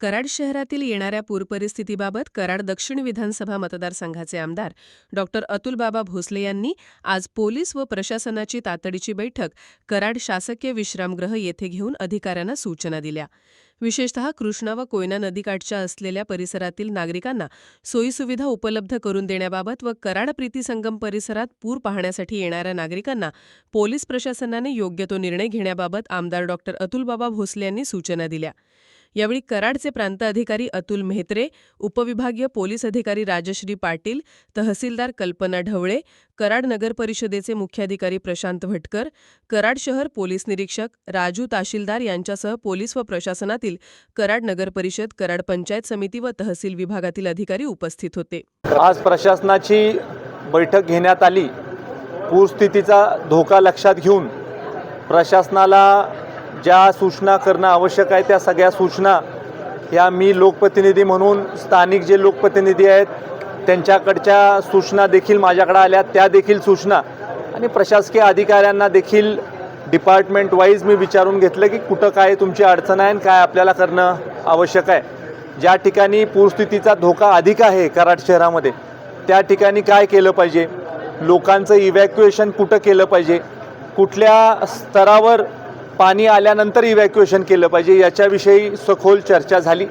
कराड शहरातील येणाऱ्या पूरपरिस्थितीबाबत कराड दक्षिण विधानसभा मतदारसंघाचे आमदार डॉक्टर अतुलबाबा भोसले यांनी आज पोलीस व प्रशासनाची तातडीची बैठक कराड शासकीय विश्रामगृह येथे घेऊन अधिकाऱ्यांना सूचना दिल्या. विशेषतः कृष्णा व कोयना नदीकाठच्या असलेल्या परिसरातील नागरिकांना सोयीसुविधा उपलब्ध करून देण्याबाबत व कराड प्रीती संगम परिसरात पूर पाहण्यासाठी येणाऱ्या नागरिकांना पोलीस प्रशासनाने योग्य तो निर्णय घेण्याबाबत आमदार डॉक्टर अतुलबाबा भोसले यांनी सूचना दिल्या. यावेळी कराडचे प्रांत अधिकारी अतुल मेहत्रे उपविभागीय पोलीस अधिकारी राजश्री पाटील तहसीलदार कल्पना ढवळे कराड नगर परिषदेचे मुख्याधिकारी प्रशांत भटकर कराड शहर पोलीस निरीक्षक राजू ताशीलदार यांच्यासह पोलीस व प्रशासनातील कराड नगर परिषद कराड पंचायत समिती व तहसील विभागातील अधिकारी उपस्थित होते. आज प्रशासनाची बैठक घेण्यात आली. पूरस्थितीचा धोका लक्षात घेऊन प्रशासनाला ज्या सूचना करणं आवश्यक आहे त्या सगळ्या सूचना ह्या मी लोकप्रतिनिधी म्हणून स्थानिक जे लोकप्रतिनिधी आहेत त्यांच्याकडच्या सूचना देखील माझ्याकडे आल्या त्या देखील सूचना. आणि प्रशासकीय अधिकाऱ्यांना देखील डिपार्टमेंट वाईज मी विचारून घेतलं की कुठं काय तुमची अडचण आहे आणि काय आपल्याला करणं आवश्यक आहे. ज्या ठिकाणी पूरस्थितीचा धोका अधिक आहे कराड शहरामध्ये त्या ठिकाणी काय केलं पाहिजे? लोकांचं इव्हॅक्युएशन कुठं केलं पाहिजे? कुठल्या स्तरावर पाणी आल्यानंतर इव्हॅक्युएशन केलं पाहिजे. याच्याविषयी सखोल चर्चा झाली.